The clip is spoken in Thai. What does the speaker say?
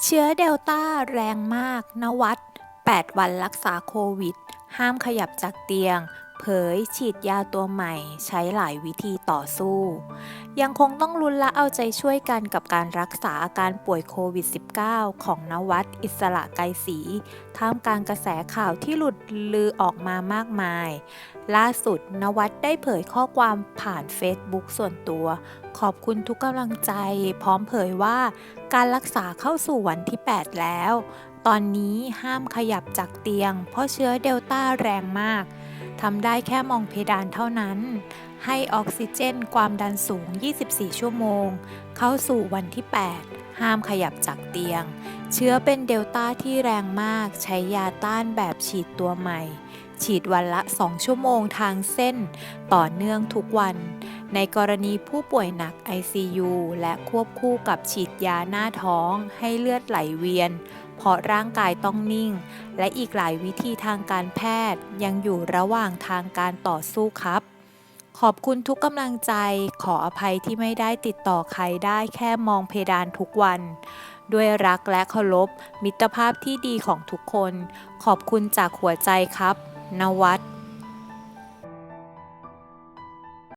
เชื้อเดลต้าแรงมาก นวัด 8 วันรักษาโควิด ห้ามขยับจากเตียง เผยฉีดยาตัวใหม่ใช้หลายวิธีต่อสู้ ยังคงต้องลุ้นและเอาใจช่วยกันกับการรักษาอาการป่วยโควิด -19 ของนวัดอิสระไกรศรีท่ามกลางกระแสข่าวที่หลุดลือออกมามากมาย ล่าสุดนวัดได้เผยข้อความผ่านเฟซบุ๊กส่วนตัว ขอบคุณทุกกำลังใจ พร้อมเผยว่าการรักษาเข้าสู่วันที่ 8 แล้ว ตอนนี้ห้ามขยับจากเตียง เพราะเชื้อเดลต้าแรงมาก ทำได้แค่มองเพดานเท่านั้น ให้ออกซิเจนความดันสูง 24 ชั่วโมง เข้าสู่วันที่ 8ห้ามขยับจากเตียง เชื้อเป็นเดลต้าที่แรงมาก ใช้ยาต้านแบบฉีดตัวใหม่ ฉีดวันละ 2 ชั่วโมงทางเส้น ต่อเนื่องทุกวัน ในกรณีผู้ป่วยหนัก ICU และควบคู่กับฉีดยาหน้าท้อง ให้เลือดไหลเวียน เพราะร่างกายต้องนิ่ง และอีกหลายวิธีทางการแพทย์ยังอยู่ระหว่างทางการต่อสู้ครับ ขอบคุณทุกกำลังใจ ขออภัยที่ไม่ได้ติดต่อใครได้แค่มองเพดานทุกวัน ด้วยรักและเคารพมิตรภาพที่ดีของทุกคน ขอบคุณจากหัวใจครับ นวัด